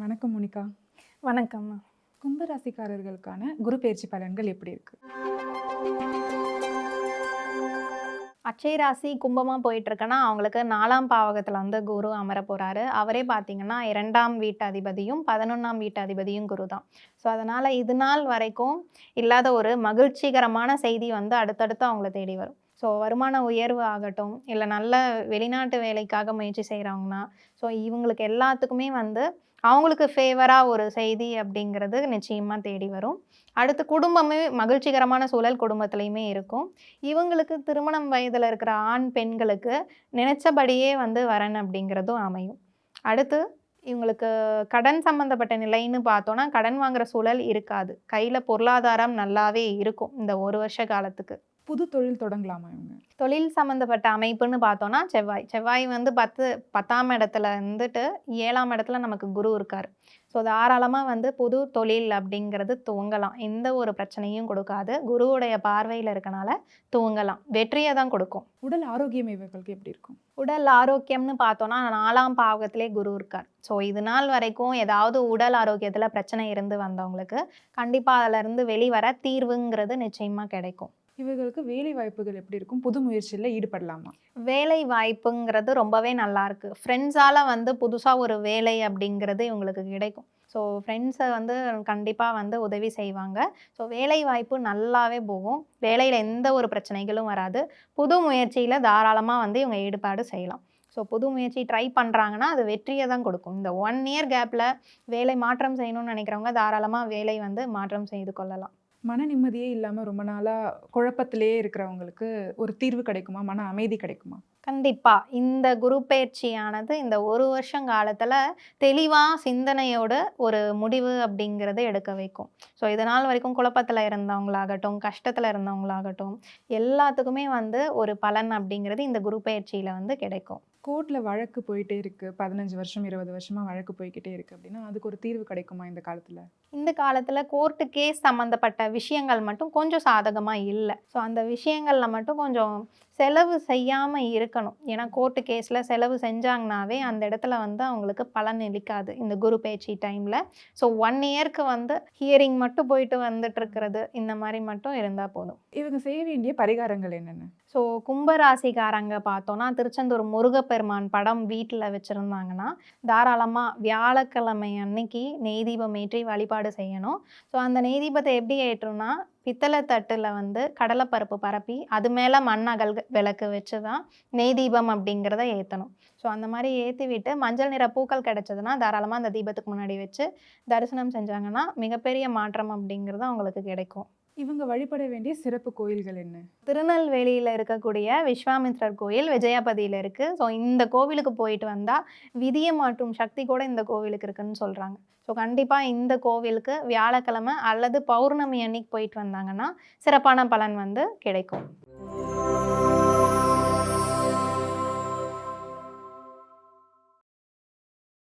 வணக்கம் மோனிகா. வணக்கம்மா. கும்பராசிக்காரர்களுக்கான குரு பயிற்சி பலன்கள் எப்படி இருக்கு? அட்சய ராசி கும்பமாக போயிட்டு இருக்குன்னா அவங்களுக்கு நாலாம் பாவகத்தில் வந்து குரு அமர போகிறாரு அவரே பார்த்தீங்கன்னா இரண்டாம் வீட்டு அதிபதியும் பதினொன்றாம் வீட்டு அதிபதியும் குரு தான். ஸோ அதனால் இது நாள் வரைக்கும் இல்லாத ஒரு மகிழ்ச்சிகரமான செய்தி வந்து அடுத்தடுத்து அவங்கள தேடி வரும். ஸோ வருமான உயர்வு ஆகட்டும் இல்லை நல்ல வெளிநாட்டு வேலைக்காக முயற்சி செய்கிறாங்கன்னா ஸோ இவங்களுக்கு எல்லாத்துக்குமே வந்து அவங்களுக்கு ஃபேவராக ஒரு செய்தி அப்படிங்கிறது நிச்சயமாக தேடி வரும். அடுத்து குடும்பமே மகிழ்ச்சிகரமான சூழல் குடும்பத்துலேயுமே இருக்கும். இவங்களுக்கு திருமணம் வயதில் இருக்கிற ஆண் பெண்களுக்கு நினைச்சபடியே வந்து வரன் அப்படிங்கிறதும் அமையும். அடுத்து இவங்களுக்கு கடன் சம்மந்தப்பட்ட நிலைன்னு பார்த்தோன்னா கடன் வாங்குகிற சூழல் இருக்காது. கையில் பொருளாதாரம் நல்லாவே இருக்கும் இந்த ஒரு வருஷ காலத்துக்கு. புது தொழில் தொடங்கலாமா இவங்க? தொழில் சம்மந்தப்பட்ட அமைப்புன்னு பார்த்தோன்னா செவ்வாய். செவ்வாய் வந்து பத்து பத்தாம் இடத்துல இருந்துட்டு ஏழாம் இடத்துல நமக்கு குரு இருக்கார். ஸோ தாராளமாக வந்து புது தொழில் அப்படிங்கிறது துவங்கலாம். எந்த ஒரு பிரச்சனையும் கொடுக்காது. குருவுடைய பார்வையில் இருக்கனால துவங்கலாம். வெற்றியை தான் கொடுக்கும். உடல் ஆரோக்கியம் இவர்களுக்கு எப்படி இருக்கும்? உடல் ஆரோக்கியம்னு பார்த்தோன்னா நாலாம் பாவகத்திலே குரு இருக்கார். ஸோ இது நாள் வரைக்கும் ஏதாவது உடல் ஆரோக்கியத்தில் பிரச்சனை இருந்து வந்தவங்களுக்கு கண்டிப்பாக அதிலிருந்து வெளிவர தீர்வுங்கிறது நிச்சயமாக கிடைக்கும். இவர்களுக்கு வேலை வாய்ப்புகள் எப்படி இருக்கும்? புது முயற்சியில் ஈடுபடலாமா? வேலை வாய்ப்புங்கிறது ரொம்பவே நல்லா இருக்கு. ஃப்ரெண்ட்ஸால் வந்து புதுசாக ஒரு வேலை அப்படிங்கிறது இவங்களுக்கு கிடைக்கும். ஸோ ஃப்ரெண்ட்ஸை வந்து கண்டிப்பாக வந்து உதவி செய்வாங்க. ஸோ வேலை வாய்ப்பு நல்லாவே போகும். வேலையில் எந்த ஒரு பிரச்சனைகளும் வராது. புது முயற்சியில் தாராளமாக வந்து இவங்க ஈடுபாடு செய்யலாம். ஸோ புது முயற்சி ட்ரை பண்ணுறாங்கன்னா அது வெற்றியை தான் கொடுக்கும். இந்த ஒன் இயர் கேப்பில் வேலை மாற்றம் செய்யணும்னு நினைக்கிறவங்க தாராளமாக வேலை வந்து மாற்றம் செய்து கொள்ளலாம். மன நிம்மதியே இல்லாமல் ரொம்ப நாளாக குழப்பத்திலேயே இருக்கிறவங்களுக்கு ஒரு தீர்வு கிடைக்குமா? மன அமைதி கிடைக்குமா? கண்டிப்பாக இந்த குரு பயிற்சியானது இந்த ஒரு வருஷம் காலத்தில் தெளிவாக சிந்தனையோட ஒரு முடிவு அப்படிங்கிறது எடுக்க வைக்கும். ஸோ இதனால் வரைக்கும் குழப்பத்தில் இருந்தவங்களாகட்டும் கஷ்டத்தில் இருந்தவங்களாகட்டும் எல்லாத்துக்குமே வந்து ஒரு பலன் அப்படிங்கிறது இந்த குரு பயிற்சியில் வந்து கிடைக்கும். கோர்ட்டில் வழக்கு போயிட்டே இருக்கு. பதினஞ்சு வருஷம் இருபது வருஷமா வழக்கு போய்கிட்டே இருக்கு அப்படின்னா அதுக்கு ஒரு தீர்வு கிடைக்குமா இந்த காலத்தில்? இந்த காலத்தில் கோர்ட்டு கேஸ் சம்மந்தப்பட்ட விஷயங்கள் மட்டும் கொஞ்சம் சாதகமாக இல்லை. ஸோ அந்த விஷயங்களில் மட்டும் கொஞ்சம் செலவு செய்யாமல் இருக்கணும். ஏன்னா கோர்ட்டு கேஸில் செலவு செஞ்சாங்கனாவே அந்த இடத்துல வந்து அவங்களுக்கு பலன் அளிக்காது இந்த குரு பேச்சு டைமில் ஸோ ஒன் இயர்க்கு வந்து ஹியரிங் மட்டும் போயிட்டு வந்துட்டு இருக்கிறது இந்த மாதிரி மட்டும் இருந்தால் போதும். இவங்க செய்ய வேண்டிய பரிகாரங்கள் என்னென்ன? ஸோ கும்பராசிக்காரங்க பார்த்தோன்னா திருச்செந்தூர் முருகப்பெருமான் படம் வீட்டில் வச்சுருந்தாங்கன்னா தாராளமாக வியாழக்கிழமை அன்னைக்கு நெய் தீபம் ஏற்றி வழிபாடு செய்யணும். ஸோ அந்த நெய் தீபத்தை எப்படி ஏற்றோம்னா பித்தளை தட்டில் வந்து கடலைப்பருப்பு பரப்பி அது மேலே மண் அகல் விளக்கு வச்சு தான் நெய் தீபம் அப்படிங்கிறத ஏற்றணும் ஸோ அந்த மாதிரி ஏற்றி விட்டு மஞ்சள் நிற பூக்கள் கிடச்சதுன்னா தாராளமாக அந்த தீபத்துக்கு முன்னாடி வச்சு தரிசனம் செஞ்சாங்கன்னா மிகப்பெரிய மாற்றம் அப்படிங்கிறது அவங்களுக்கு கிடைக்கும். இவங்க வழிபட வேண்டிய சிறப்பு கோயில்கள் என்ன? திருநெல்வேலியில் இருக்கக்கூடிய விஸ்வாமித்ரர் கோயில் விஜயாபதியில் இருக்குது ஸோ இந்த கோவிலுக்கு போயிட்டு வந்தால் விதியை மாற்றும் சக்தி கூட இந்த கோவிலுக்கு இருக்குன்னு சொல்கிறாங்க ஸோ கண்டிப்பாக இந்த கோவிலுக்கு வியாழக்கிழமை அல்லது பௌர்ணமி அன்னைக்கு போயிட்டு வந்தாங்கன்னா சிறப்பான பலன் வந்து கிடைக்கும்.